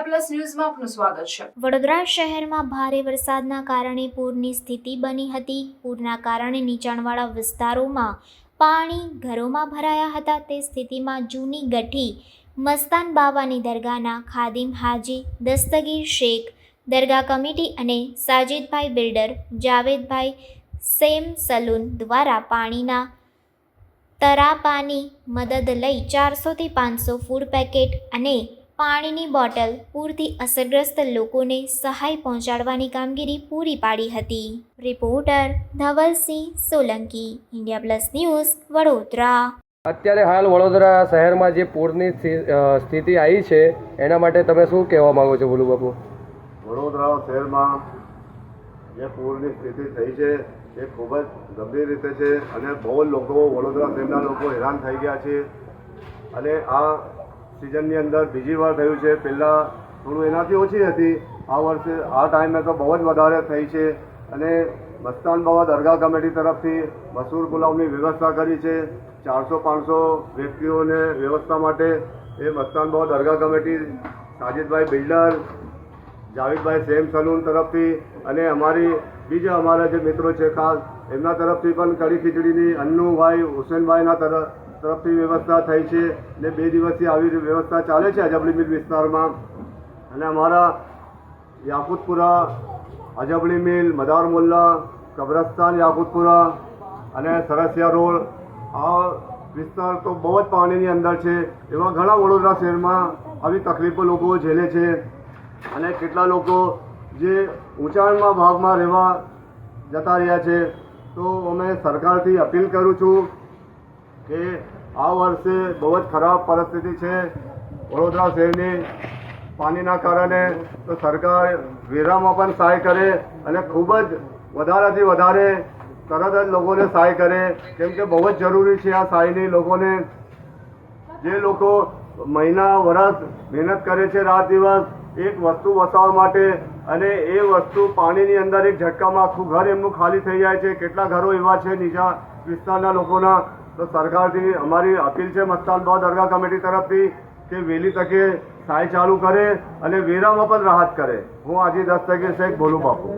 India plus ન્યૂઝમાં આપનું સ્વાગત છે. વડોદરા શહેરમાં ભારે વરસાદના કારણે પૂરની સ્થિતિ બની હતી. પૂરના કારણે નીચાણવાળા વિસ્તારોમાં પાણી ઘરોમાં ભરાયા હતા. તે સ્થિતિમાં જૂની ગઠી મસ્તાન બાવાની દરગાહના ખાદિમ હાજી, દસ્તગીર શેખ, દરગાહ કમિટી અને સાજિદભાઈ બિલ્ડર, જાવેદભાઈ સેમ સલૂન દ્વારા પાણીના તરાપાની મદદ લઈ ચારસોથી પાંચસો ફૂડ પેકેટ અને પાણીની બોટલ પૂરથી અસરગ્રસ્ત લોકોને સહાય પહોંચાડવાની કામગીરી પૂરી પાડી હતી. Reporter Dhavalsinh Solanki India plus news Vadodara. અત્યારે હાલ વડોદરા શહેરમાં જે પૂરની સ્થિ- સ્થિતિ આવી છે એના માટે તમે શું કહેવા માંગો છો બોલું બાપુ? વડોદરા શહેરમાં જે પૂરની સ્થિતિ થઈ છે એ ખૂબ જ ગંભીર રીતે છે અને બહુ લોકો વડોદરા શહેરના લોકો હેરાન થઈ ગયા છે. અને આ સિઝનની અંદર બીજી વાર થયું છે. પહેલાં થોડું એનાથી ઓછી હતી. આ વર્ષે, આ ટાઈમે તો બહુ જ વધારે થઈ છે. અને મસ્તાન બાબા દરગાહ કમિટી તરફથી મસૂર પુલાવની વ્યવસ્થા કરી છે. ચારસો, પાંચસો વ્યક્તિઓને વ્યવસ્થા માટે એ મસ્તાન બાબા દરગાહ કમિટી, સાજિદભાઈ બિલ્ડર, જાવેદભાઈ સેમ સલૂન તરફથી અને અમારી બીજા અમારા જે મિત્રો છે ખાસ, એમના તરફથી પણ કડી ખીચડીની, અન્નુભાઈ, હુસેનભાઈના તરફ તરફથી વ્યવસ્થા થઈ છે ને બે દિવસથી આવી વ્યવસ્થા ચાલે છે અજબલી મિલ વિસ્તારમાં. અને અમારા યાકુતપુરા, અજબલી મિલ, મદાર મુલ્લા, કબ્રસ્તાન યાકુતપુરા અને સરસિયા રોડ, આ વિસ્તાર તો બહુ જ પાણીની અંદર છે. એવા ઘણા વડોદરા શહેરમાં આવી તકલીફો લોકો ઝેલે છે. અને કેટલા લોકો જે ઊંચાણમાં ભાગમાં રહેવા જતા રહ્યા છે. તો અમે સરકારથી અપીલ કરું છું કે આ વર્ષે બહુ જ ખરાબ પરિસ્થિતિ છે. વડોદરા શહેરની પાણીના કારણે તો સરકાર વેરામાં પણ સહાય કરે અને ખૂબ જ વધારેથી વધારે તરત જ લોકોને સહાય કરે. કેમ કે બહુ જ જરૂરી છે આ સહાયની લોકોને. જે લોકો મહિના વરસ મહેનત કરે છે રાત દિવસ, એક વસ્તુ વસાવવા માટે અને એ વસ્તુ પાણીની અંદર એક ઝટકામાં આખું ઘર એમનું ખાલી થઈ જાય છે. કેટલા ઘરો એવા છે, નીચા વિસ્તારના લોકોના. તો સરકારથી અમારી અપીલ છે મસ્તાન બાદ દરગાહ કમિટી તરફથી કે વહેલી તકે સહાય ચાલુ કરે અને વેરામાં પણ રાહત કરે. હું આજે દસ તકે શેખ બોલું બાપુ